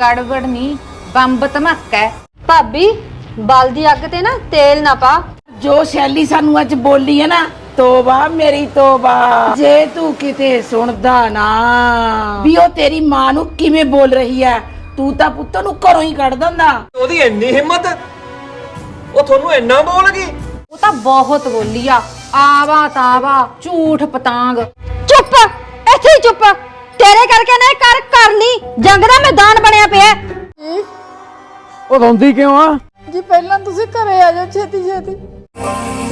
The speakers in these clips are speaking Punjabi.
ਗੜਬੜ ਨਹੀਂ ਬੰਬ ਧਮਾਕਾ ਹੈ। ਭਾਬੀ ਬਲਦੀ ਅੱਗ ਤੇ ਨਾ ਤੇਲ ਨਾ ਪਾ। ਜੋ ਸ਼ੈਲੀ ਸਾਨੂੰ ਅੱਜ ਬੋਲੀ ਹੈ ਨਾ ਤੋਬਾ ਮੇਰੀ ਤੋਬਾ। ਜੇ ਤੂੰ ਕਿਤੇ ਸੁਣਦਾ ਨਾ ਵੀ ਉਹ ਤੇਰੀ ਮਾਂ ਨੂੰ ਕਿਵੇਂ ਬੋਲ ਰਹੀ ਹੈ ਤੂੰ ਤਾਂ ਪੁੱਤ ਨੂੰ ਘਰੋਂ ਹੀ ਕੱਢ ਦਿੰਦਾ। ਉਹਦੀ ਇੰਨੀ ਹਿੰਮਤ ਉਹ ਤੁਹਾਨੂੰ ਇੰਨਾ ਬੋਲ ਗਈ? ਉਹ ਤਾਂ ਬਹੁਤ ਬੋਲੀ ਆ ਆਵਾ ਤਾਵਾ ਝੂਠ ਪਤਾੰਗ। ਚੁੱਪ ਇੱਥੇ ਹੀ ਚੁੱਪ। ਤੇਰੇ ਕਰਕੇ ਨਾ ਇਹ ਕਰ ਕਰ ਲਈ ਜੰਗ ਦਾ ਮੈਦਾਨ ਬਣਿਆ ਪਿਆ ਉਹ ਰੋਂਦੀ ਕਿਉਂ ਆ? ਜੀ ਪਹਿਲਾਂ ਤੁਸੀਂ ਘਰੇ ਆ ਜਾਓ ਛੇਤੀ ਛੇਤੀ।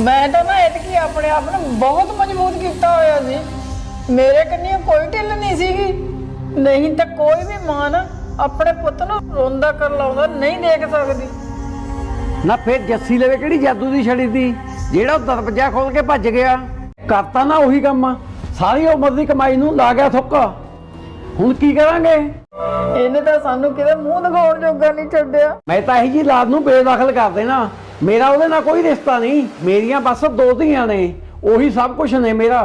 ਮੈਂ ਤਾਂ ਨਾ ਇਤਕੀ ਆਪਣੇ ਆਪ ਨੂੰ ਬਹੁਤ ਮਜ਼ਬੂਤ ਕੀਤਾ ਹੋਇਆ ਸੀ। ਮੇਰੇ ਕੰਨੀ ਕੋਈ ਢਿੱਲ ਨਹੀਂ ਸੀਗੀ। ਨਹੀਂ ਤਾਂ ਕੋਈ ਵੀ ਮਾਂ ਨਾ ਆਪਣੇ ਪੁੱਤ ਨੂੰ ਰੋਂਦਾ ਕਰ ਲਾਉਂਦਾ ਨਹੀਂ ਦੇਖ ਸਕਦੀ। ਨਾ ਫੇਰ ਜੱਸੀ ਲਵੇ ਕਿਹੜੀ ਜਾਦੂ ਦੀ ਛੜੀ ਦੀ ਜਿਹੜਾ ਉਹ ਦਰਵਾਜ਼ਾ ਖੋਲ ਕੇ ਭੱਜ ਗਿਆ। ਕਰਤਾ ਨਾ ਉਹੀ ਕੰਮ ਸਾਰੀ ਉਮਰ ਦੀ ਕਮਾਈ ਨੂੰ ਲਾ ਗਿਆ ਥੁੱਕ। ਹੁਣ ਕੀ ਕਰਾਂਗੇ? ਇਹਨੇ ਤਾਂ ਸਾਨੂੰ ਕਿਤੇ ਮੂੰਹ ਦਿਖਾਉਣ ਜੋਗਾ ਨਹੀਂ ਛੱਡਿਆ। ਮੈਂ ਤਾਂ ਇਹੀ ਜੀ ਲਾਦ ਨੂੰ ਬੇਦਖਲ ਕਰ ਦੇਣਾ। ਮੇਰਾ ਉਹਦੇ ਨਾਲ ਕੋਈ ਰਿਸ਼ਤਾ ਨਹੀਂ। ਮੇਰੀਆਂ ਬਸ ਦੋ ਧੀਆਂ ਨੇ। ਉਹੀ ਸਭ ਕੁਝ ਨੇ ਮੇਰਾ।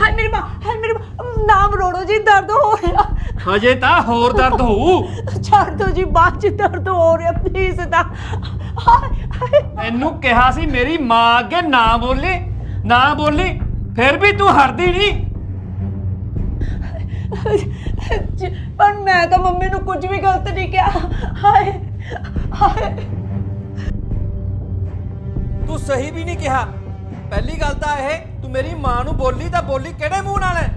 ਹਾਏ ਮੇਰੀ ਮਾਂ ਹਾਏ ਮੇਰੀ ਮਾਂ ਨਾਮ ਰੋੜੋ ਜੀ ਦਰਦ ਹੋ ਰਿਹਾ। ਹਜੇ ਤਾਂ ਹੋਰ ਦਰਦ ਹੋਊ। ਛੱਡ ਦੋ ਜੀ ਬਾਅਦ ਚ ਦਰਦ ਹੋ ਰਿਹਾ ਪਲੀਜ਼ ਤਾਂ। ਤੈਨੂੰ ਕਿਹਾ ਸੀ ਮੇਰੀ ਮਾਂ ਅੱਗੇ ਨਾ ਬੋਲੀ ਨਾ ਬੋਲੀ ਫਿਰ ਵੀ ਤੂੰ ਹਟਦੀ ਨਹੀਂ। ਜੀ, ਪਰ ਮੈਂ ਤਾਂ ਮੰਮੀ ਨੂੰ ਕੁਝ ਵੀ ਗਲਤ ਨਹੀਂ ਕਿਹਾ। ਹਾਏ ਹਾਏ। ਤੂੰ ਸਹੀ ਵੀ ਨਹੀਂ ਕਿਹਾ। ਪਹਿਲੀ ਗੱਲ ਤਾਂ ਇਹ ਤੂੰ ਮੇਰੀ ਮਾਂ ਨੂੰ ਬੋਲੀ ਤਾਂ ਬੋਲੀ ਕਿਹੜੇ ਮੂੰਹ ਨਾਲ ਹੈ?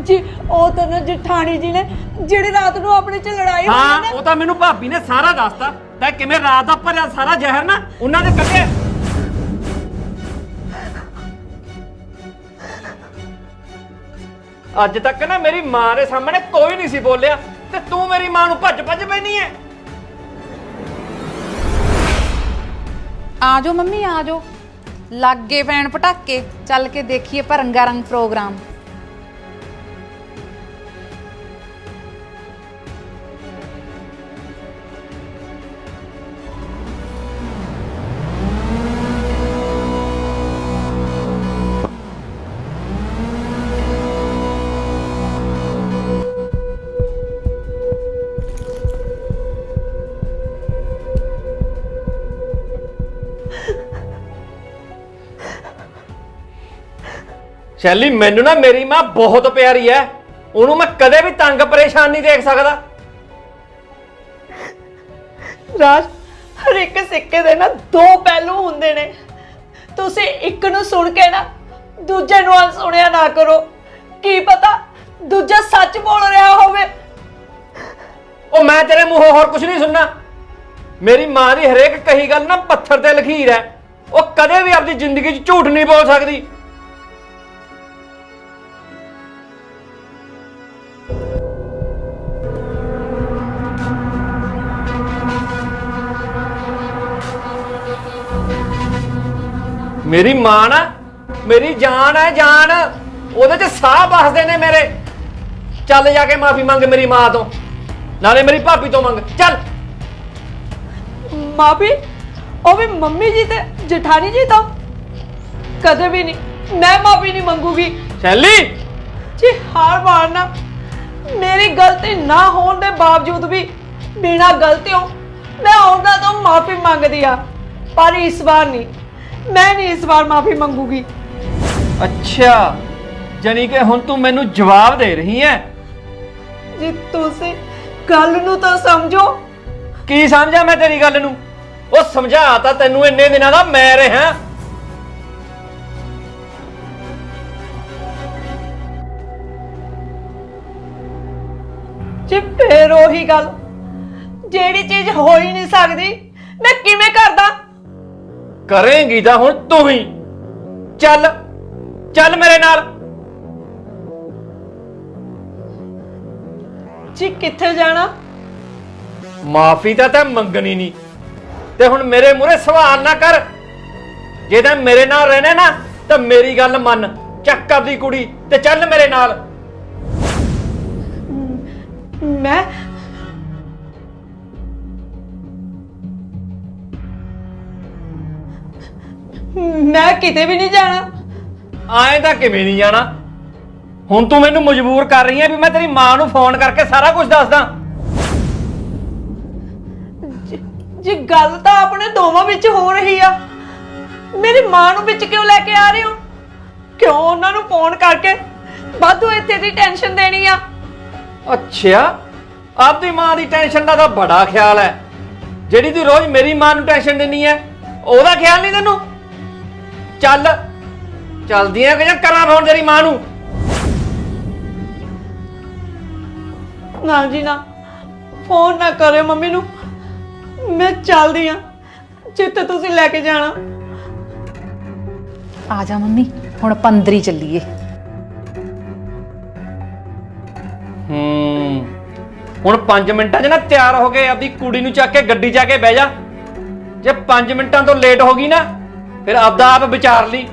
ਜੀ ਉਹ ਤਾਂ ਨਾ ਜਠਾਣੀ ਜੀ ਨੇ ਜਿਹੜੀ ਰਾਤ ਨੂੰ ਆਪਣੇ ਚ ਲੜਾਈ ਹੋਈ ਹਾਂ ਨਾ। ਉਹ ਤਾਂ ਮੈਨੂੰ ਭਾਬੀ ਨੇ ਸਾਰਾ ਦੱਸਤਾ। ਤਾਂ ਕਿਵੇਂ ਰਾਤ ਦਾ ਭਰਿਆ ਸਾਰਾ ਜ਼ਹਿਰ ਨਾ ਉਹਨਾਂ ਦੇ ਕੱਢਿਆ? ਅੱਜ ਤੱਕ ਨਾ ਮੇਰੀ ਮਾਂ ਦੇ ਸਾਹਮਣੇ ਕੋਈ ਨਹੀਂ ਸੀ ਬੋਲਿਆ ਤੇ ਤੂੰ ਮੇਰੀ ਮਾਂ ਨੂੰ ਭੱਜ ਭੱਜ ਪੈਣੀ ਹੈ ਆ ਜਾਓ ਮੰਮੀ ਆ ਜਾਓ ਲੱਗੇ ਪੈਣ ਪਟਾਕੇ ਚੱਲ ਕੇ ਦੇਖੀਏ ਭਰੰਗਾ ਰੰਗ ਪ੍ਰੋਗਰਾਮ। ਸ਼ੈਲੀ ਮੈਨੂੰ ਨਾ ਮੇਰੀ ਮਾਂ ਬਹੁਤ ਪਿਆਰੀ ਹੈ ਉਹਨੂੰ ਮੈਂ ਕਦੇ ਵੀ ਤੰਗ ਪਰੇਸ਼ਾਨ ਨਹੀਂ ਦੇਖ ਸਕਦਾ। ਰਾਜ ਹਰ ਇੱਕ ਸਿੱਕੇ ਦੇ ਨਾ ਦੋ ਪਹਿਲੂ ਹੁੰਦੇ ਨੇ। ਤੁਸੀਂ ਇੱਕ ਨੂੰ ਸੁਣ ਕੇ ਨਾ ਦੂਜੇ ਨੂੰ ਅਣਸੁਣਿਆ ਨਾ ਕਰੋ। ਕੀ ਪਤਾ ਦੂਜਾ ਸੱਚ ਬੋਲ ਰਿਹਾ ਹੋਵੇ। ਉਹ ਮੈਂ ਤੇਰੇ ਮੂੰਹੋਂ ਹੋਰ ਕੁਝ ਨਹੀਂ ਸੁਣਨਾ। ਮੇਰੀ ਮਾਂ ਦੀ ਹਰੇਕ ਕਹੀ ਗੱਲ ਨਾ ਪੱਥਰ ਤੇ ਲਖੀਰ ਹੈ ਉਹ ਕਦੇ ਵੀ ਆਪਣੀ ਜ਼ਿੰਦਗੀ 'ਚ ਝੂਠ ਨਹੀਂ ਬੋਲ ਸਕਦੀ। ਮੇਰੀ ਮਾਂ ਨਾ ਮੇਰੀ ਜਾਨ ਹੈ ਜਾਨ। ਉਹਦੇ 'ਚ ਸਾਹ ਬਸਦੇ ਨੇ ਮੇਰੇ। ਚੱਲ ਜਾ ਕੇ ਮਾਫੀ ਮੰਗ ਮੇਰੀ ਮਾਂ ਤੋਂ। ਨਾਲੇ ਮੇਰੀ ਭਾਬੀ ਤੋਂ ਮੰਗ। ਚੱਲ। ਮਾਪੀ ਉਹ ਵੀ ਮੰਮੀ ਜੀ ਤੇ ਜਠਾਣੀ ਜੀ ਤੋਂ? ਕਦੇ ਵੀ ਨਹੀਂ। ਮੈਂ ਮਾਫੀ ਨਹੀਂ ਮੰਗੂਗੀ। ਸ਼ੈਲੀ। ਜੀ ਹਾਰ ਮਾਰਨਾ ਮੇਰੀ ਗਲਤੀ ਨਾ ਹੋਣ ਦੇ ਬਾਵਜੂਦ ਵੀ ਬਿਨਾਂ ਗਲਤੀਓਂ ਮੈਂ ਉਹਨਾਂ ਤੋਂ ਮਾਫੀ ਮੰਗਦੀ ਆ ਪਰ ਇਸ ਵਾਰ ਨਹੀਂ। ਮੈਂ ਨਹੀਂ ਇਸ ਵਾਰ ਮਾਫੀ ਮੰਗੂਗੀ। ਅੱਛਾ ਜਾਨੀ ਕਿ ਹੁਣ ਤੂੰ ਮੈਨੂੰ ਜਵਾਬ ਦੇ ਰਹੀ ਹੈ ਜੀ ਤੁਸੀਂ ਗੱਲ ਨੂੰ ਤਾਂ ਸਮਝੋ। ਕੀ ਸਮਝਾਂ ਮੈਂ ਤੇਰੀ ਗੱਲ ਨੂੰ? ਉਹ ਸਮਝਾ ਤਾਂ ਤੈਨੂੰ ਇੰਨੇ ਦਿਨਾਂ ਦਾ ਮੈਂ ਰਿਹਾ। ਜੀ ਫੇਰ ਉਹੀ ਗੱਲ। ਜਿਹੜੀ ਚੀਜ਼ ਹੋ ਹੀ ਨਹੀਂ ਸਕਦੀ ਮੈਂ ਕਿਵੇਂ ਕਰਦਾ? ਕਰੇਂਗੀ ਤਾਂ ਹੁਣ ਤੂੰ ਹੀ। ਚੱਲ ਚੱਲ ਮੇਰੇ ਨਾਲ। ਜੀ ਕਿੱਥੇ ਜਾਣਾ? ਮਾਫੀ ਤਾਂ ਤੈਂ ਮੰਗਣੀ ਨਹੀਂ ਤੇ ਹੁਣ ਮੇਰੇ ਮੂਹਰੇ ਸਵਾਲ ਨਾ ਕਰ। ਜੇ ਤਾਂ ਮੇਰੇ ਨਾਲ ਰਹਿਣਾ ਨਾ ਤਾਂ ਮੇਰੀ ਗੱਲ ਮੰਨ। ਚੱਕ ਆਪਦੀ ਕੁੜੀ ਤੇ ਚੱਲ ਮੇਰੇ ਨਾਲ। ਮੈਂ ਮੈਂ ਕਿਤੇ ਵੀ ਨਹੀਂ ਜਾਣਾ। ਆਏ ਤਾਂ ਕਿਵੇਂ ਨਹੀਂ ਜਾਣਾ? ਹੁਣ ਤੂੰ ਮੈਨੂੰ ਮਜਬੂਰ ਕਰ ਰਹੀ ਹੈ ਵੀ ਮੈਂ ਤੇਰੀ ਮਾਂ ਨੂੰ ਫੋਨ ਕਰਕੇ ਸਾਰਾ ਕੁਝ ਦੱਸਦਾ। ਜੀ ਗੱਲ ਤਾਂ ਆਪਣੇ ਦੋਵਾਂ ਵਿੱਚ ਹੋ ਰਹੀ ਆ ਮੇਰੀ ਮਾਂ ਨੂੰ ਵਿੱਚ ਕਿਉਂ ਲੈ ਕੇ ਆ ਰਹੇ ਹੋ? ਕਿਉਂ ਉਹਨਾਂ ਨੂੰ ਫੋਨ ਕਰਕੇ ਵਾਧੂ ਇੱਥੇ ਦੀ ਟੈਨਸ਼ਨ ਦੇਣੀ ਆ? ਅੱਛਾ ਆਪਦੀ ਮਾਂ ਦੀ ਟੈਨਸ਼ਨ ਦਾ ਤਾਂ ਬੜਾ ਖਿਆਲ ਹੈ। ਜਿਹੜੀ ਤੂੰ ਰੋਜ਼ ਮੇਰੀ ਮਾਂ ਨੂੰ ਟੈਨਸ਼ਨ ਦਿੰਨੀ ਹੈ ਉਹਦਾ ਖਿਆਲ ਨਹੀਂ ਤੈਨੂੰ? ਚੱਲ। ਚੱਲਦੀਆਂ ਕਿ ਜਾਂ ਕਰਾਂ ਫੋਨ ਤੇਰੀ ਮਾਂ ਨੂੰ। ਨਾ ਜੀ ਨਾ ਫੋਨ ਨਾ ਕਰਿਓ ਮੰਮੀ ਨੂੰ। ਮੈਂ ਚੱਲਦੀ ਆ। ਜਿੱਥੇ ਤੁਸੀਂ ਲੈ ਕੇ ਜਾਣਾ। ਆ ਜਾ ਮੰਮੀ ਹੁਣ ਪੰਦਰੀ ਚੱਲੀਏ। ਹੂੰ। ਹੁਣ 5 ਮਿੰਟਾਂ 'ਚ ਨਾ ਤਿਆਰ ਹੋ ਕੇ ਆਪਦੀ ਕੁੜੀ ਨੂੰ ਚੱਕ ਕੇ ਗੱਡੀ 'ਚ ਆ ਕੇ ਬਹਿ ਜਾ। ਜੇ 5 ਮਿੰਟਾਂ ਤੋਂ ਲੇਟ ਹੋ ਗਈ ਨਾ ਫਿਰ ਆਪਦਾ ਆਪ ਵਿਚਾਰ ਲਈ।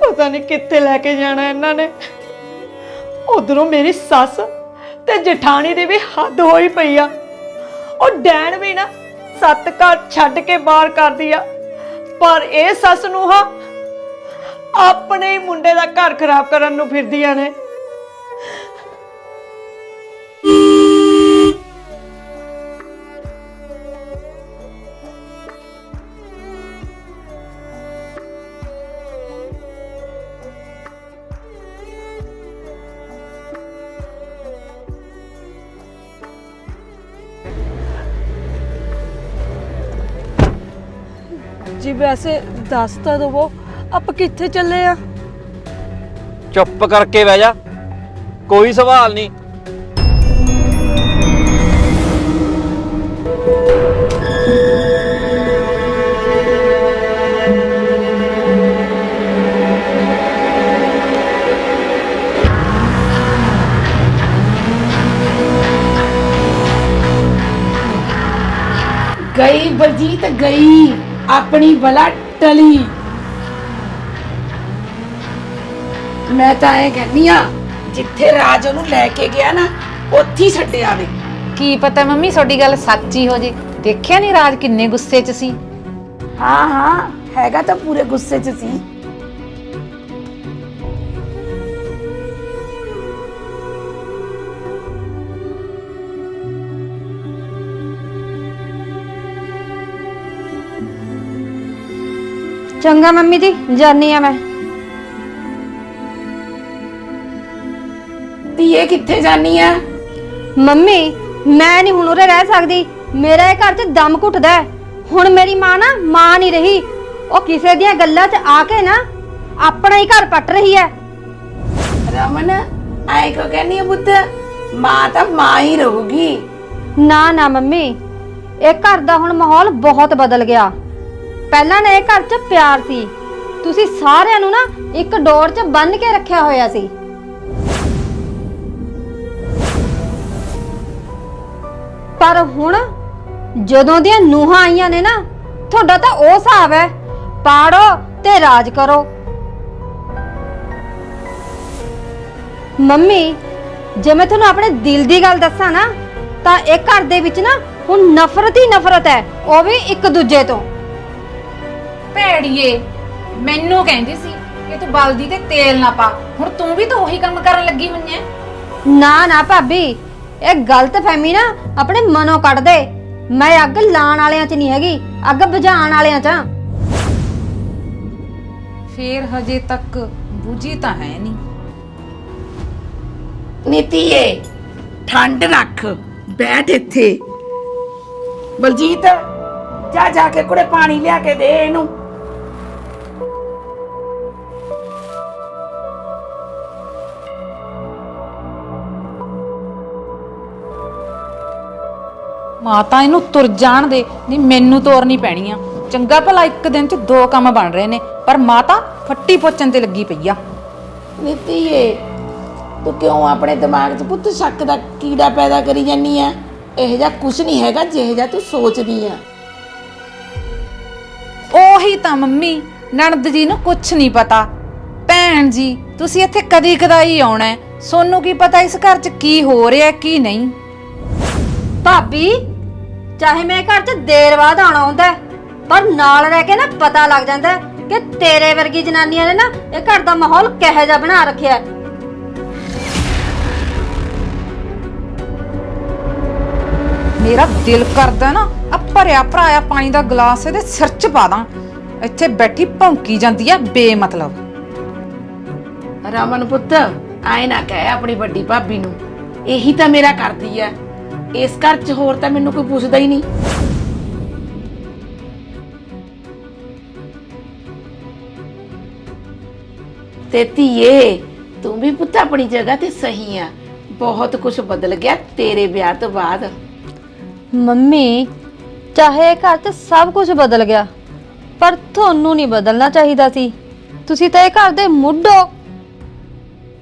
ਪਤਾ ਨਹੀਂ ਕਿੱਥੇ ਲੈ ਕੇ ਜਾਣਾ ਇਹਨਾਂ ਨੇ। ਉਧਰੋਂ ਮੇਰੀ ਸੱਸ ਤੇ ਜਠਾਣੀ ਦੀ ਵੀ ਹੱਦ ਹੋਈ ਪਈ ਆ। ਉਹ ਡੈਣ ਵੀ ਨਾ ਸੱਤ ਘਰ ਛੱਡ ਕੇ ਬਾਹਰ ਕਰਦੀ ਆ। ਪਰ ਇਹ ਸੱਸ ਨੂੰ ਹਾਂ, ਆਪਣੇ ਹੀ ਮੁੰਡੇ ਦਾ ਘਰ ਖਰਾਬ ਕਰਨ ਨੂੰ ਫਿਰਦੀਆਂ ਨੇ। ਵੈਸੇ ਦੱਸ ਤਾਂ ਦਵੋ ਆਪਾਂ ਕਿੱਥੇ ਚੱਲੇ ਆ ਚੁੱਪ ਕਰਕੇ ਬਹਿ ਜਾ ਕੋਈ ਸਵਾਲ ਨਹੀਂ ਗਈ ਬਲਜੀਤ ਗਈ ਆਪਣੀ ਬਲਾ ਟਲੀ। ਮੈਂ ਤਾਂ ਇਹ ਕਹਿੰਦੀ ਆ ਜਿੱਥੇ ਰਾਜ ਉਹਨੂੰ ਲੈ ਕੇ ਗਿਆ ਨਾ ਉੱਥੇ ਹੀ ਛੱਡਿਆ ਆਵੇ। ਕੀ ਪਤਾ ਮੰਮੀ ਤੁਹਾਡੀ ਗੱਲ ਸੱਚੀ ਹੋ ਜੇ। ਦੇਖਿਆ ਨਹੀਂ ਰਾਜ ਕਿੰਨੇ ਗੁੱਸੇ 'ਚ ਸੀ? ਹਾਂ ਹਾਂ ਹੈਗਾ ਤਾਂ ਪੂਰੇ ਗੁੱਸੇ 'ਚ ਸੀ। ਚੰਗਾ ਮੰਮੀ ਜੀ ਜਾਨੀ ਆ ਮੈਂ। ਧੀਏ ਕਿੱਥੇ ਜਾਨੀ ਆ? ਮੰਮੀ ਮੈਂ ਨਹੀਂ ਹੁਣ ਉਰੇ ਰਹਿ ਸਕਦੀ। ਮੇਰਾ ਇਹ ਘਰ 'ਚ ਦਮ ਘੁੱਟਦਾ ਹੈ। ਹੁਣ ਮੇਰੀ ਮਾਂ ਨਾ ਮਾਂ ਨਹੀਂ ਰਹੀ। ਉਹ ਕਿਸੇ ਦੀਆਂ ਗੱਲਾਂ 'ਚ ਆ ਕੇ ਨਾ ਆਪਣਾ ਹੀ ਘਰ ਪੱਟ ਰਹੀ ਹੈ। ਰਮਨ ਆਏ ਕੋ ਕਹਿੰਦੀ ਆ ਪੁੱਤ? ਮਾਂ ਤਾਂ ਮਾਂ ਹੀ ਰਹੂਗੀ। ਨਾ ਨਾ ਮੰਮੀ ਇਹ ਘਰ ਦਾ ਹੁਣ ਮਾਹੌਲ ਬਹੁਤ ਬਦਲ ਗਿਆ। ਪਹਿਲਾਂ ਨਾ ਇਹ ਘਰ 'ਚ ਪਿਆਰ ਸੀ। ਤੁਸੀਂ ਸਾਰਿਆਂ ਨੂੰ ਨਾ ਇੱਕ ਡੋਰ 'ਚ ਬੰਨ ਕੇ ਰੱਖਿਆ ਹੋਇਆ ਸੀ। ਪਰ ਹੁਣ ਜਦੋਂ ਦੀਆਂ ਨੂਹਾਂ ਆਈਆਂ ਨੇ ਨਾ, ਤੁਹਾਡਾ ਤਾਂ ਉਹ ਹਿਸਾਬ ਹੈ। ਪਾੜੋ ਤੇ ਰਾਜ ਕਰੋ। ਮੰਮੀ, ਜੇ ਮੈਂ ਤੁਹਾਨੂੰ ਆਪਣੇ ਦਿਲ ਦੀ ਗੱਲ ਦੱਸਾਂ ਨਾ, ਤਾਂ ਇਹ ਘਰ ਦੇ ਵਿੱਚ ਨਾ ਹੁਣ ਨਫ਼ਰਤ ਹੀ ਨਫ਼ਰਤ ਹੈ, ਉਹ ਵੀ ਇੱਕ ਦੂਜੇ ਤੋਂ। ਭੈੜੀਏ। ਮੈਨੂੰ ਕਹਿੰਦੀ ਸੀ ਕਿ ਤੂੰ ਬਲਦੀ ਤੇ ਤੇਲ ਨਾ ਪਾ। ਹੁਣ ਤੂੰ ਵੀ ਤਾਂ ਉਹੀ ਕੰਮ ਕਰਨ ਲੱਗੀ ਹੋਈ ਐ। ਨਾ ਨਾ ਭਾਬੀ ਇਹ ਗਲਤ ਫਹਿਮੀ ਨਾ ਆਪਣੇ ਮਨੋਂ ਕੱਢ ਦੇ। ਮੈਂ ਅੱਗ ਲਾਣ ਵਾਲਿਆਂ 'ਚ ਨਹੀਂ ਹੈਗੀ ਅੱਗ ਬੁਝਾਉਣ ਵਾਲਿਆਂ 'ਚ। ਫੇਰ ਹਜੇ ਤੱਕ ਬੁਝੀ ਤਾਂ ਹੈ ਨਹੀਂ। ਨੀਤੀਏ ਠੰਡ ਰੱਖ ਬੈਠ ਇੱਥੇ। ਬਲਜੀਤ ਜਾ ਜਾ ਕੇ ਕੁੜੇ ਪਾਣੀ ਲਿਆ ਕੇ ਦੇ ਇਹਨੂੰ। ਮਾਤਾ ਇਹਨੂੰ ਤੁਰ ਜਾਣ ਦੇ। ਨਹੀਂ ਮੈਨੂੰ ਤੋਰਨੀ ਪੈਣੀ ਆ। ਚੰਗਾ ਭਲਾ ਇੱਕ ਦਿਨ 'ਚ ਦੋ ਕੰਮ ਬਣ ਰਹੇ ਨੇ ਪਰ ਮਾਤਾ ਫੱਟੀ ਪੋਚਣ ਤੇ ਲੱਗੀ ਪਈ ਆ। ਨੀਤੀਏ ਤੂੰ ਕਿਉਂ ਆਪਣੇ ਦਿਮਾਗ 'ਚ ਪੁੱਤ ਸ਼ੱਕ ਦਾ ਕੀੜਾ ਪੈਦਾ ਕਰੀ ਜਾਨੀ ਆ ਇਹ ਜਿਹਾ ਕੁਝ ਨਹੀਂ ਹੈਗਾ ਜਿਹੋ ਜਿਹਾ ਤੂੰ ਸੋਚਦੀ ਆ। ਉਹੀ ਤਾਂ ਮੰਮੀ ਨਣਦ ਜੀ ਨੂੰ ਕੁਝ ਨਹੀਂ ਪਤਾ। ਭੈਣ ਜੀ ਤੁਸੀਂ ਇੱਥੇ ਕਦੀ ਕਦਾਈ ਆਉਣਾ ਹੈ। ਸੋਨੂੰ ਕੀ ਪਤਾ ਇਸ ਘਰ 'ਚ ਕੀ ਹੋ ਰਿਹਾ ਕੀ ਨਹੀਂ? ਭਾਬੀ ਚਾਹੇ ਮੈਂ ਘਰ 'ਚ ਦੇਰ ਬਾਅਦ ਆਉਣਾ ਹੁੰਦਾ ਹੈ, ਪਰ ਨਾਲ ਰਹਿ ਕੇ ਨਾ ਪਤਾ ਲੱਗ ਜਾਂਦਾ ਹੈ ਕਿ ਤੇਰੇ ਵਰਗੀ ਜਨਾਨੀਆਂ ਨੇ ਨਾ ਇਹ ਘਰ ਦਾ ਮਾਹੌਲ ਕਿਹੋ ਜਿਹਾ ਬਣਾ ਰੱਖਿਆ ਹੈ। ਮੇਰਾ ਦਿਲ ਕਰਦਾ ਨਾ ਆ ਭਰਿਆ ਭਰਾਇਆ ਪਾਣੀ ਦਾ ਗਲਾਸ ਇਹਦੇ ਸਿਰ 'ਚ ਪਾ ਦਾਂ। ਇੱਥੇ ਬੈਠੀ ਭੌਂਕੀ ਜਾਂਦੀ ਆ ਬੇਮਤਲਬ। ਰਮਨ ਪੁੱਤ ਆਏ ਨਾ ਕਹਿ ਆਪਣੀ ਵੱਡੀ ਭਾਬੀ ਨੂੰ ਇਹੀ ਤਾਂ ਮੇਰਾ ਕਰਦੀ ਆ ਇਸ ਘਰ 'ਚ ਹੋਰ ਤਾਂ ਮੈਨੂੰ ਕੋਈ ਪੁੱਛਦਾ ਹੀ ਨਹੀਂ। ਤੇ ਧੀਏ ਤੂੰ ਵੀ ਪੁੱਤ ਆਪਣੀ ਜਗ੍ਹਾ ਤੇ ਸਹੀ ਆ। ਬਹੁਤ ਕੁਝ ਬਦਲ ਗਿਆ ਤੇਰੇ ਵਿਆਹ ਤੋਂ ਬਾਅਦ। ਮੰਮੀ ਚਾਹੇ ਇਹ ਘਰ 'ਚ ਸਭ ਕੁਝ ਬਦਲ ਗਿਆ ਪਰ ਤੁਹਾਨੂੰ ਨਹੀਂ ਬਦਲਣਾ ਚਾਹੀਦਾ ਸੀ। ਤੁਸੀਂ ਤਾਂ ਇਹ ਘਰ ਦੇ ਮੁੱਢੋ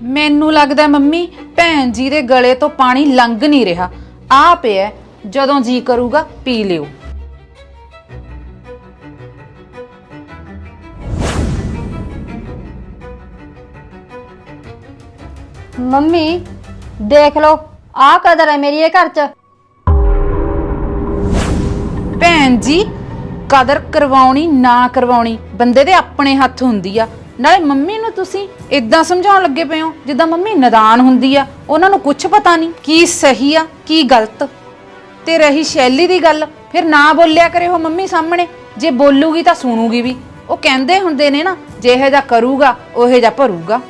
ਮੈਨੂੰ ਲੱਗਦਾ ਮੰਮੀ ਭੈਣ ਜੀ ਦੇ ਗਲੇ ਤੋਂ ਪਾਣੀ ਲੰਘ ਨਹੀਂ ਰਿਹਾ। ਆ ਪਿਆ ਜਦੋਂ ਜੀ ਕਰੂਗਾ, ਪੀ ਲਿਓ। ਮੰਮੀ, ਦੇਖ ਲਓ, ਆਹ ਕਦਰ ਹੈ ਮੇਰੀ ਇਹ ਘਰ 'ਚ। ਭੈਣ ਜੀ, ਕਦਰ ਕਰਵਾਉਣੀ, ਨਾ ਕਰਵਾਉਣੀ, ਬੰਦੇ ਦੇ ਆਪਣੇ ਹੱਥ ਹੁੰਦੀ ਆ। ਨਾਲੇ ਮੰਮੀ ਨੂੰ ਤੁਸੀਂ ਇਦਾਂ ਸਮਝਾਉਣ ਲੱਗੇ ਪਏ ਹੋ, ਜਿੱਦਾਂ ਮੰਮੀ ਨਦਾਨ ਹੁੰਦੀ ਆ, ਉਹਨਾਂ ਨੂੰ ਕੁਝ ਪਤਾ ਨਹੀਂ, ਕੀ ਸਹੀ ਆ, ਕੀ ਗਲਤ। ਤੇ ਰਹੀ ਸ਼ੈਲੀ ਦੀ ਗੱਲ, ਫਿਰ ਨਾ ਬੋਲਿਆ ਕਰੇ ਉਹ ਮੰਮੀ ਸਾਹਮਣੇ, ਜੇ ਬੋਲੂਗੀ ਤਾਂ ਸੁਣੂਗੀ ਵੀ। ਉਹ ਕਹਿੰਦੇ ਹੁੰਦੇ ਨੇ ਨਾ ਜਿਹੇ ਜਿਹਾ ਕਰੂਗਾ, ਉਹੇ ਜਿਹਾ ਭਰੂਗਾ।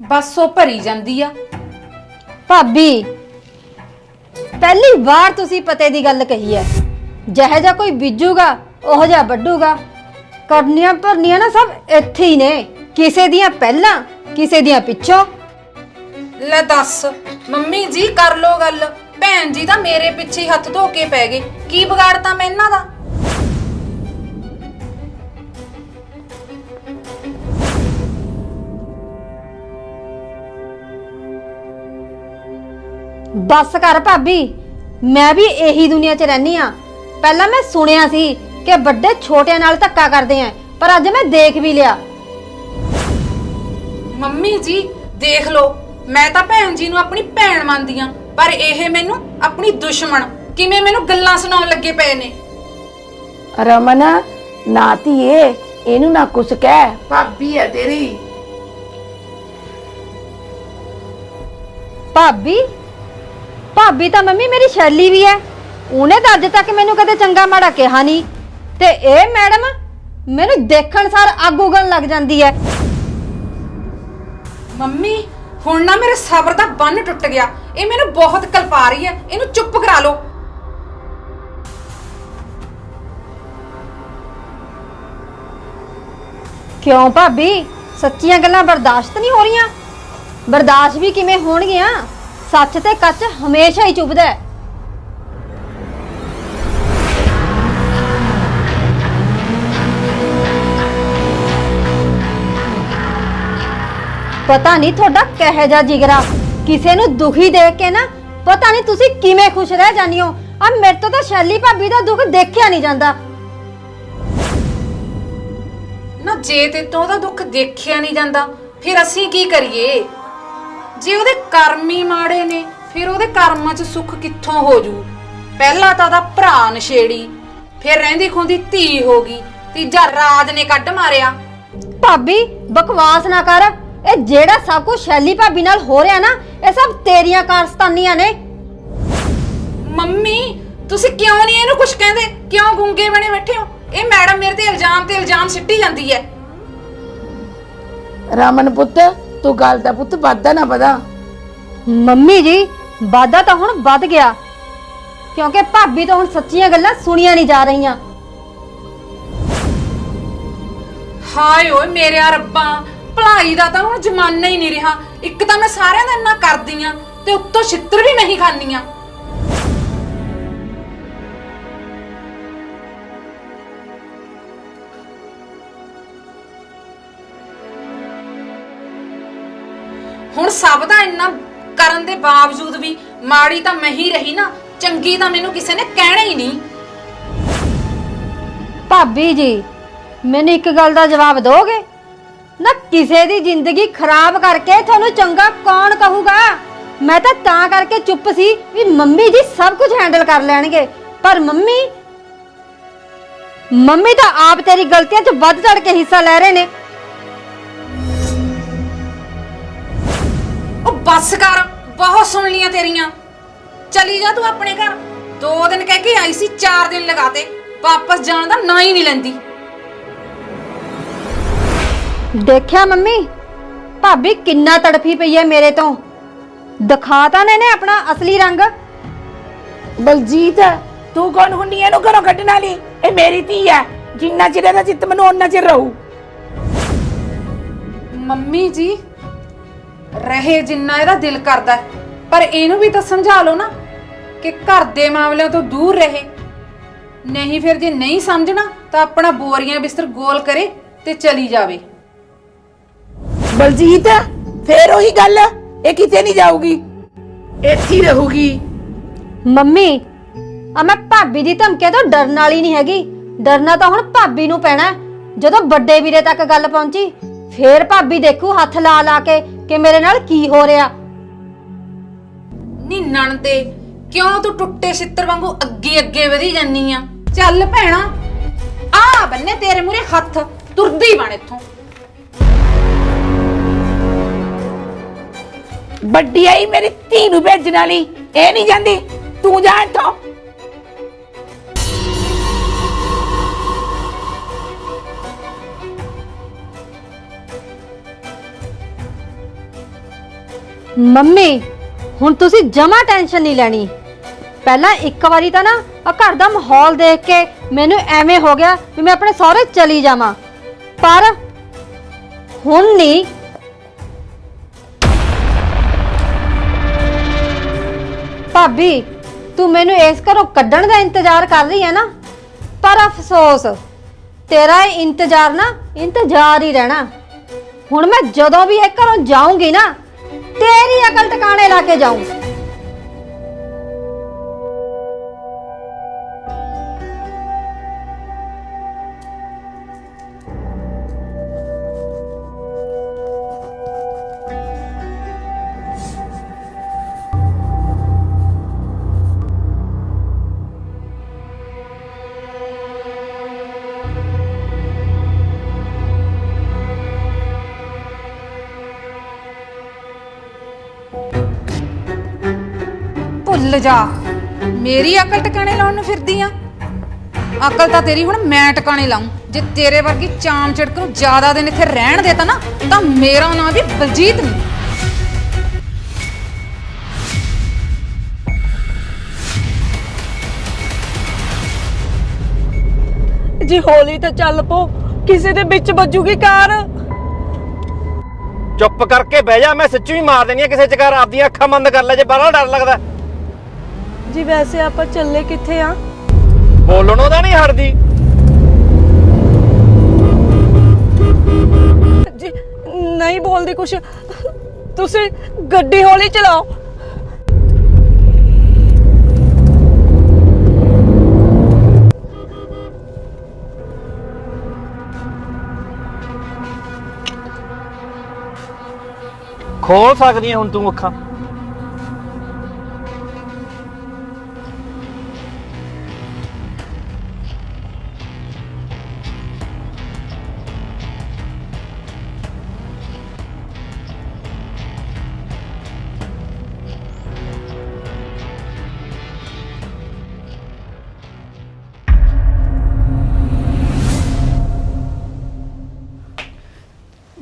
ਬਸ ਉਹ ਭਰੀ ਜਾਂਦੀ ਆ। ਭਾਬੀ, ਪਹਿਲੀ ਵਾਰ ਤੁਸੀਂ ਪਤੇ ਦੀ ਗੱਲ ਕਹੀ ਹੈ। ਜਿਹੋ ਜਿਹਾ ਕੋਈ ਬੀਜੂਗਾ ਉਹ ਜਿਹਾ ਵੱਢੂਗਾ। ਕਰਨੀਆਂ ਭਰਨੀਆਂ ਨਾ ਸਭ ਇੱਥੇ ਹੀ ਨੇ। ਕਿਸੇ ਦੀਆਂ ਪਹਿਲਾਂ ਕਿਸੇ ਦੀਆਂ ਪਿੱਛੋਂ। ਲੈ ਦੱਸ ਮੰਮੀ ਜੀ ਕਰ ਲੋ ਗੱਲ। ਭੈਣ ਜੀ ਤਾਂ ਮੇਰੇ ਪਿੱਛੇ ਹੀ ਹੱਥ ਧੋ ਕੇ ਪੈ ਗਏ। ਕੀ ਵਿਗਾੜਤਾ ਮੈਂ ਇਹਨਾਂ ਦਾ? ਬੱਸ ਕਰ ਭਾਬੀ ਮੈਂ ਵੀ ਇਹੀ ਦੁਨੀਆ 'ਚ ਰਹਿਨੀ ਆ ਪਹਿਲਾਂ ਮੈਂ ਸੁਣਿਆ ਸੀ ਕਿ ਵੱਡੇ ਛੋਟਿਆਂ ਨਾਲ ਧੱਕਾ ਕਰਦੇ ਆ ਪਰ ਅੱਜ ਮੈਂ ਦੇਖ ਵੀ ਲਿਆ। ਮੰਮੀ ਜੀ ਦੇਖ ਲੋ ਮੈਂ ਤਾਂ ਭੈਣ ਜੀ ਨੂੰ ਆਪਣੀ ਭੈਣ ਮੰਨਦੀ ਆ ਪਰ ਇਹ ਮੈਨੂੰ ਆਪਣੀ ਦੁਸ਼ਮਣ ਕਿਵੇਂ ਮੈਨੂੰ ਗੱਲਾਂ ਸੁਣਾਉਣ ਲੱਗੇ ਪਏ ਨੇ? ਰਮਨ ਨਾ ਧੀਏ ਇਹਨੂੰ ਨਾ ਕੁਛ ਕਹਿ। ਭਾਬੀ ਆ ਤੇਰੀ। ਭਾਬੀ? ਭਾਬੀ ਤਾਂ ਮੰਮੀ ਮੇਰੀ ਸ਼ੈਲੀ ਵੀ ਹੈ ਉਹਨੇ ਤਾਂ ਅੱਜ ਤੱਕ ਮੈਨੂੰ ਕਦੇ ਚੰਗਾ ਮਾੜਾ ਕਿਹਾ ਨਹੀਂ। ਤੇ ਇਹ ਮੈਡਮ ਮੈਨੂੰ ਦੇਖਣ ਸਾਰ ਅੱਗ ਉਗਣ ਲੱਗ ਜਾਂਦੀ ਹੈ ਮੰਮੀ ਹੁਣ ਨਾ ਮੇਰੇ ਸਬਰ ਦਾ ਬੰਨ ਟੁੱਟ ਗਿਆ। ਇਹ ਮੈਨੂੰ ਬਹੁਤ ਕਲਪਾ ਰਹੀ ਹੈ ਇਹਨੂੰ ਚੁੱਪ ਕਰਾ ਲਓ। ਕਿਉਂ ਭਾਬੀ? ਸੱਚੀਆਂ ਗੱਲਾਂ ਬਰਦਾਸ਼ਤ ਨਹੀਂ ਹੋ ਰਹੀਆਂ? ਬਰਦਾਸ਼ਤ ਵੀ ਕਿਵੇਂ ਹੋਣਗੀਆਂ? ਸੱਚ ਤੇ ਕੱਚ ਹਮੇਸ਼ਾ ਹੀ ਚੁਭਦਾ ਹੈ ਪਤਾ ਨਹੀਂ ਤੁਹਾਡਾ ਕਿਹੋ ਜਿਹਾ ਜਿਗਰਾ। ਕਿਸੇ ਨੂੰ ਦੁਖੀ ਦੇਖ ਕੇ ਨਾ ਪਤਾ ਨਹੀਂ ਤੁਸੀਂ ਕਿਵੇਂ ਖੁਸ਼ ਰਹਿ ਜਾਂਦੀ ਹੋ। ਆ ਮੇਰੇ ਤੋਂ ਤਾਂ ਸ਼ੈਲੀ ਭਾਬੀ ਦਾ ਦੁੱਖ ਦੇਖਿਆ ਨਹੀਂ ਜਾਂਦਾ। ਨਾ ਜੇ ਤੇ ਤੋਂ ਉਹਦਾ ਦੁੱਖ ਦੇਖਿਆ ਨਹੀਂ ਜਾਂਦਾ ਫਿਰ ਅਸੀਂ ਕੀ ਕਰੀਏ? ਜੇ ਉਹਦੇ ਕਰਮ ਹੀ ਮਾੜੇ ਨੇ ਫਿਰ ਉਹਦੇ ਕਰਮਾਂ 'ਚ ਸੁੱਖ ਕਿੱਥੋਂ ਹੋ ਜੂ? ਪਹਿਲਾਂ ਤਾਂ ਉਹਦਾ ਭਰਾ ਨਸ਼ੇੜੀ ਫਿਰ ਰਹਿੰਦੀ ਖੁੰਦੀ ਧੀ ਹੋ ਗਈ ਤੀਜਾ ਰਾਜ ਨੇ ਕੱਢ ਮਾਰਿਆ। ਭਾਬੀ ਬਕਵਾਸ ਨਾ ਕਰ। ਇਹ ਜਿਹੜਾ ਸਭ ਕੁਝ ਸ਼ੈਲੀ ਭਾਬੀ ਨਾਲ ਹੋ ਰਿਹਾ ਨਾ ਇਹ ਸਭ ਤੇਰੀਆਂ ਕਾਰਸਤਾਨੀਆਂ ਨੇ। ਮੰਮੀ ਤੁਸੀਂ ਕਿਉਂ ਨਹੀਂ ਇਹਨੂੰ ਕੁਝ ਕਹਿੰਦੇ? ਕਿਉਂ ਗੁੰਗੇ ਬਣੇ ਬੈਠੇ ਹੋ? ਇਹ ਮੈਡਮ ਮੇਰੇ ਤੇ ਇਲਜ਼ਾਮ ਤੇ ਇਲਜ਼ਾਮ ਸਿੱਟੀ ਜਾਂਦੀ ਹੈ। ਰਮਨ ਪੁੱਤ ਤੂੰ ਗੱਲ ਦਾ ਪੁੱਤ ਵਾਧਾ ਨਾ ਵਧਾ। ਮੰਮੀ ਜੀ ਵਾਦਾ ਤਾਂ ਹੁਣ ਵੱਧ ਗਿਆ। ਕਿਉਂਕਿ ਭਾਬੀ ਤੋਂ ਹੁਣ ਸੱਚੀਆਂ ਗੱਲਾਂ ਸੁਣੀਆਂ ਨਹੀਂ ਜਾ ਰਹੀਆਂ। ਹਾਏ ਓਏ ਮੇਰੇ ਰੱਬਾ। ਭਲਾਈ ਦਾ ਤਾਂ ਹੁਣ ਜ਼ਮਾਨਾ ਹੀ ਨਹੀਂ ਰਿਹਾ। ਇੱਕ ਤਾਂ ਮੈਂ ਸਾਰਿਆਂ ਦਾ ਇੰਨਾ ਕਰਦੀ ਆ ਤੇ ਉੱਤੋਂ ਛਿੱਤਰ ਵੀ ਨਹੀਂ ਖਾਂਦੀ ਆ। ਹੁਣ ਸਭ ਦਾ ਇੰਨਾ ਕਰਨ ਦੇ ਬਾਵਜੂਦ ਵੀ ਮਾੜੀ ਤਾਂ ਮੈਂ ਹੀ ਰਹੀ ਨਾ, ਚੰਗੀ ਤਾਂ ਮੈਨੂੰ ਕਿਸੇ ਨੇ ਕਹਿਣਾ ਹੀ ਨਹੀਂ। ਭਾਬੀ ਜੀ, ਮੈਨੂੰ ਇੱਕ ਗੱਲ ਦਾ ਜਵਾਬ ਦੋਗੇ? ਨਾ ਕਿਸੇ ਦੀ ਜ਼ਿੰਦਗੀ ਖਰਾਬ ਕਰਕੇ ਤੁਹਾਨੂੰ ਚੰਗਾ ਕੌਣ ਕਹੂਗਾ? ਮੈਂ ਤਾਂ ਤਾਂ ਕਰਕੇ ਚੁੱਪ ਸੀ ਵੀ ਮੰਮੀ ਜੀ ਸਭ ਕੁਝ ਹੈਂਡਲ ਕਰ ਲੈਣਗੇ। ਪਰ ਮੰਮੀ ਮੰਮੀ ਤਾਂ ਆਪ ਤੇਰੀ ਗਲਤੀਆਂ 'ਚ ਵੱਧ ਚੜ ਕੇ ਹਿੱਸਾ ਲੈ ਰਹੇ ਨੇ। ਉਹ ਬੱਸ ਕਰ, ਬਹੁਤ ਸੁਣ ਲੀਆਂ ਤੇਰੀਆਂ। ਚਲੀ ਜਾ ਤੂੰ ਆਪਣੇ ਘਰ। ਦੋ ਦਿਨ ਕਹਿ ਕੇ ਆਈ ਸੀ, ਚਾਰ ਦਿਨ ਲਗਾਤੇ ਵਾਪਸ ਜਾਣ ਦਾ ਨਾਂ ਹੀ ਨਹੀਂ ਲੈਂਦੀ। ਦੇਖਿਆ ਮੰਮੀ? ਭਾਬੀ ਕਿੰਨਾ ਤੜਫੀ ਪਈ ਹੈ ਮੇਰੇ ਤੋਂ। ਦਿਖਾਤਾ ਨੇ ਨੇ ਆਪਣਾ ਅਸਲੀ ਰੰਗ। ਬਲਜੀਤ ਤੂੰ ਕੌਣ ਹੁੰਨੀ ਐ ਇਹਨੂੰ ਘਰੋਂ ਕੱਢਣ ਵਾਲੀ? ਇਹ ਮੇਰੀ ਧੀ ਐ। ਜਿੰਨਾ ਚਿਰ ਇਹਦਾ ਚਿੱਤ ਮੈਨੂੰ ਓਨਾ ਚਿਰ ਰਹੂ। ਮੰਮੀ ਜੀ ਰਹੇ ਜਿੰਨਾ ਇਹਦਾ ਦਿਲ ਕਰਦਾ ਹੈ। ਪਰ ਇਹਨੂੰ ਵੀ ਤਾਂ ਸਮਝਾ ਲਓ ਨਾ ਕਿ ਘਰ ਦੇ ਮਾਮਲਿਆਂ ਤੋਂ ਦੂਰ ਰਹੇ। ਨਹੀਂ ਫਿਰ ਜੇ ਨਹੀਂ ਸਮਝਣਾ ਤਾਂ ਆਪਣਾ ਬੋਰੀਆਂ ਬਿਸਤਰ ਗੋਲ ਕਰੇ ਤੇ ਚਲੀ ਜਾਵੇ। ਬਲਜੀਤ ਫੇਰ ਉਹੀ ਗੱਲ ਇਹ ਕਿਤੇ ਨਹੀਂ ਜਾਊਗੀ। ਇੱਥੇ ਹੀ ਰਹੂਗੀ। ਮੰਮੀ ਆ ਮੈਂ ਭਾਬੀ ਦੀ ਧਮਕੀ ਤੋਂ ਡਰਨ ਵਾਲੀ ਨਹੀਂ ਹੈਗੀ। ਡਰਨਾ ਤਾਂ ਹੁਣ ਭਾਬੀ ਨੂੰ ਪੈਣਾ ਹੈ। ਜਦੋਂ ਵੱਡੇ ਵੀਰੇ ਤੱਕ ਗੱਲ ਪਹੁੰਚੀ ਫੇਰ ਭਾਬੀ ਦੇਖੂ ਹੱਥ ਲਾ ਲਾ ਕੇ ਕਿ ਮੇਰੇ ਨਾਲ ਕੀ ਹੋ ਰਿਹਾ। ਨੀ ਨਣ ਤੇ ਕਿਉਂ ਤੂੰ ਟੁੱਟੇ ਛਿੱਤਰ ਵਾਂਗੂ ਅੱਗੇ ਅੱਗੇ ਵਧੀ ਜਾਨੀ ਆ? ਚੱਲ ਭੈਣਾ ਆ ਬੰਨੇ ਤੇਰੇ ਮੂਰੇ ਹੱਥ ਤੁਰਦੀ ਬਣ ਇੱਥੋਂ। ਵੱਡੀ ਆਈ ਮੇਰੀ ਧੀ ਨੂੰ ਭੇਜਣ ਵਾਲੀ। ਇਹ ਨਹੀਂ ਜਾਂਦੀ। ਤੂੰ ਜਾ ਇੱਥੋਂ। ਮੰਮੀ, ਹੁਣ ਤੁਸੀਂ ਜਮਾ ਟੈਨਸ਼ਨ ਨਹੀਂ ਲੈਣੀ। ਪਹਿਲਾਂ ਇੱਕ ਵਾਰੀ ਤਾਂ ਨਾ ਆ ਘਰ ਦਾ ਮਾਹੌਲ ਦੇਖ ਕੇ ਮੈਨੂੰ ਐਵੇਂ ਹੋ ਗਿਆ ਵੀ ਮੈਂ ਆਪਣੇ ਸਹੁਰੇ ਚਲੀ ਜਾਵਾਂ। ਪਰ ਹੁਣ ਨਹੀਂ। ਭਾਬੀ, ਤੂੰ ਮੈਨੂੰ ਇਸ ਘਰੋਂ ਕੱਢਣ ਦਾ ਇੰਤਜ਼ਾਰ ਕਰ ਰਹੀ ਹੈ ਨਾ? ਪਰ ਅਫਸੋਸ, ਤੇਰਾ ਇਹ ਇੰਤਜ਼ਾਰ ਨਾ ਇੰਤਜ਼ਾਰ ਹੀ ਰਹਿਣਾ। ਹੁਣ ਮੈਂ ਜਦੋਂ ਵੀ ਇਹ ਘਰੋਂ ਜਾਊਂਗੀ ਨਾ, ਤੇਰੀ ਅਕਲ ਟਿਕਾਣੇ ਲਾ ਕੇ ਜਾਊਂ। ਭੁੱਲ ਜਾ। ਮੇਰੀ ਅਕਲ ਟਿਕਾਣੇ ਲਾਉਣ ਨੂੰ ਫਿਰਦੀ ਆ। ਅਕਲ ਤਾਂ ਤੇਰੀ ਹੁਣ ਮੈਂ ਟਿਕਾਣੇ ਲਾਉਂ ਜੇ ਤੇਰੇ ਵਰਗੀ ਚਾਮ ਚੜਕ ਨੂੰ ਜ਼ਿਆਦਾ ਦਿਨ ਇੱਥੇ ਰਹਿਣ ਦੇਤਾ ਨਾ ਤਾਂ ਮੇਰਾ ਨਾਂ ਵੀ ਬਲਜੀਤ ਨਹੀਂ ਜੀ ਹੌਲੀ ਤਾਂ ਚੱਲ ਪੋ ਕਿਸੇ ਦੇ ਵਿੱਚ ਵੱਜੂਗੀ ਕਾਰ। ਚੁੱਪ ਕਰਕੇ ਬਹਿ ਜਾ ਮੈਂ ਸੱਚੀ ਹੀ ਮਾਰ ਦੇਣੀ ਆ ਕਿਸੇ ਚਕਾਰ ਆਪਦੀਆਂ ਅੱਖਾਂ ਬੰਦ ਕਰ ਲੈ ਜੇ ਬਾਹਲਾ ਡਰ ਲੱਗਦਾ। ਜੀ ਵੈਸੇ ਆਪਾਂ ਚੱਲੇ ਕਿੱਥੇ ਆ? ਬੋਲਣੋਂ ਦਾ ਨਹੀਂ ਹਟਦੀ। ਜੀ ਨਹੀਂ ਬੋਲਦੀ ਕੁਛ। ਤੁਸੀਂ ਗੱਡੀ ਹੌਲੀ ਚਲਾਓ। ਖੋਲ ਸਕਦੀ ਹੈ ਹੁਣ ਤੂੰ ਅੱਖਾਂ।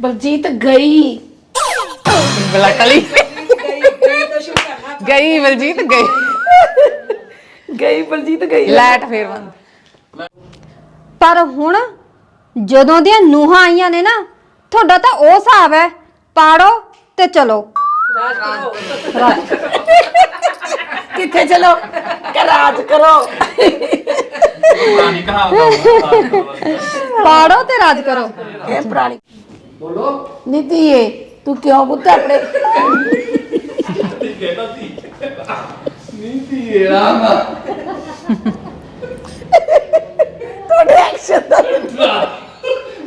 ਬਲਜੀਤ ਗਈ। ਬਲਕਲੀ। ਗਈ ਬਲਜੀਤ ਗਈ। ਗਈ ਬਲਜੀਤ ਗਈ। ਲੈਟ ਫੇਰ ਬੰਦ। ਪਰ ਹੁਣ ਜਦੋਂ ਦੀਆਂ ਨੂਹਾਂ ਆਈਆਂ ਨੇ ਨਾ ਤੁਹਾਡਾ ਤਾਂ ਉਹ ਹਿਸਾਬ ਹੈ ਪਾੜੋ ਤੇ ਚਲੋ। ਕਿੱਥੇ ਚਲੋ? ਕਿ ਰਾਜ ਕਰੋ। ਪਾੜੋ ਤੇ ਰਾਜ ਕਰੋ। ਇਹ ਪੁਰਾਣੀ ਬੋਲੋ ਨੀਤੀਏ ਤੂੰ ਕਿਉਂ ਪੁੱਤ ਆਪਣੇ ਤੁਹਾਡੇ ਐਕਸ਼ਨ ਦਾ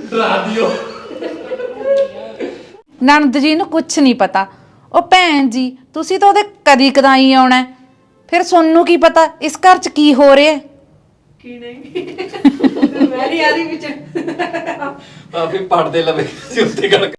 ਡਰਾ ਦਿਓ ਨਣਦ ਜੀ ਨੂੰ ਕੁਝ ਨਹੀਂ ਪਤਾ ਉਹ ਭੈਣ ਜੀ ਤੁਸੀਂ ਤਾਂ ਉਹਦੇ ਕਦੀ ਕਦਾਈ ਆਉਣਾ ਹੈ। ਫਿਰ ਸੋਨੂੰ ਕੀ ਪਤਾ ਇਸ ਘਰ 'ਚ ਕੀ ਹੋ ਰਿਹਾ ਹੈ? ਭਾਬੀ ਪੜਦੇ ਲਵੇ ਸੀ ਉੱਤੇ ਗੱਲ